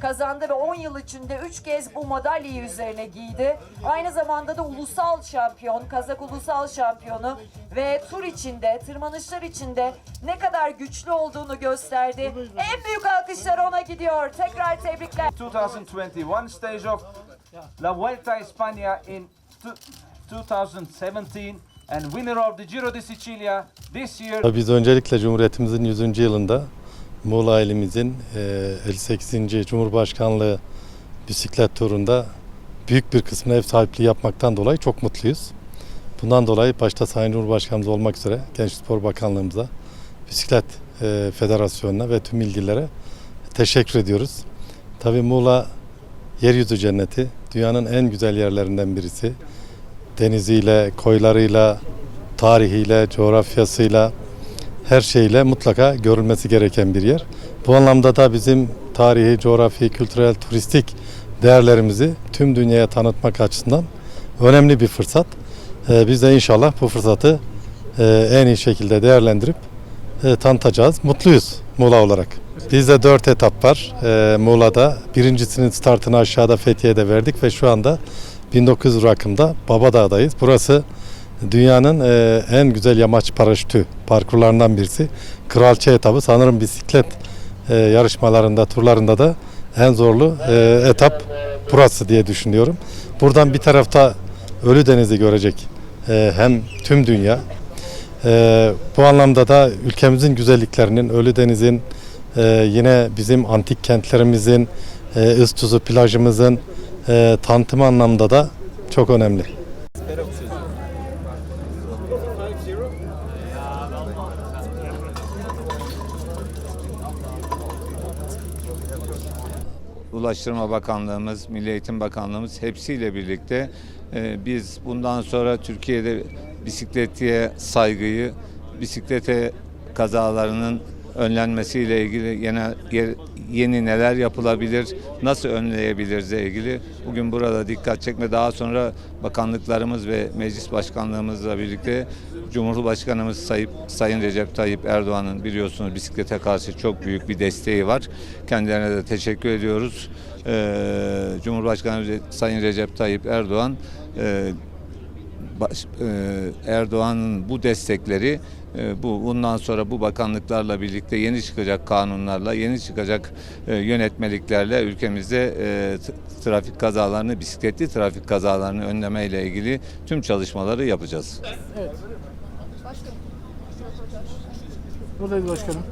Kazandı ve 10 yıl içinde 3 kez bu madalyayı üzerine giydi. Aynı zamanda da ulusal şampiyon, Kazak ulusal şampiyonu ve tur içinde, tırmanışlar içinde ne kadar güçlü olduğunu gösterdi. En büyük alkışlar ona gidiyor. Tekrar tebrikler. 2021 stage of La Vuelta a España in two- 2017 and winner of the Giro de Sicilia this year. Biz öncelikle Cumhuriyetimizin 100. yılında Muğla ilimizin e, 58. Cumhurbaşkanlığı bisiklet turunda büyük bir kısmına ev sahipliği yapmaktan dolayı çok mutluyuz. Bundan dolayı başta Sayın Cumhurbaşkanımız olmak üzere Gençlik Spor Bakanlığımıza, Bisiklet e, Federasyonu'na ve tüm ilgililere teşekkür ediyoruz. Tabii Muğla yeryüzü cenneti, dünyanın en güzel yerlerinden birisi. Deniziyle, koylarıyla, tarihiyle, coğrafyasıyla, her şeyle mutlaka görülmesi gereken bir yer. Bu anlamda da bizim tarihi, coğrafi, kültürel, turistik değerlerimizi tüm dünyaya tanıtmak açısından önemli bir fırsat. Ee, Biz de inşallah bu fırsatı e, en iyi şekilde değerlendirip e, tanıtacağız. Mutluyuz Muğla olarak. Bizde dört etap var e, Muğla'da. Birincisinin startını aşağıda Fethiye'de verdik ve şu anda 1900 rakımda Babadağ'dayız. Burası dünyanın e, en güzel yamaç paraşütü parkurlarından birisi. Kralçı etabı sanırım bisiklet e, yarışmalarında, turlarında da en zorlu e, etap burası diye düşünüyorum. Buradan bir tarafta Ölü Deniz'i görecek e, hem tüm dünya. E, bu anlamda da ülkemizin güzelliklerinin, Ölü Deniz'in, e, yine bizim antik kentlerimizin, e, Istuzu plajımızın e, tanıtımı anlamda da çok önemli. Ulaştırma Bakanlığımız, Milli Eğitim Bakanlığımız hepsiyle birlikte e, biz bundan sonra Türkiye'de bisikletiye saygıyı, bisiklete kazalarının önlenmesiyle ilgili yeni, yeni neler yapılabilir, nasıl önleyebilirizle ilgili bugün burada dikkat çekme daha sonra bakanlıklarımız ve meclis başkanlığımızla birlikte Cumhurbaşkanımız Sayıp, Sayın Recep Tayyip Erdoğan'ın biliyorsunuz bisiklete karşı çok büyük bir desteği var. Kendilerine de teşekkür ediyoruz. Ee, Cumhurbaşkanı Sayın Recep Tayyip Erdoğan e, baş- e, Erdoğan'ın bu destekleri e, bu bundan sonra bu bakanlıklarla birlikte yeni çıkacak kanunlarla, yeni çıkacak e, yönetmeliklerle ülkemizde e, trafik kazalarını, bisikletli trafik kazalarını önleme ile ilgili tüm çalışmaları yapacağız. Buradayız başkanım.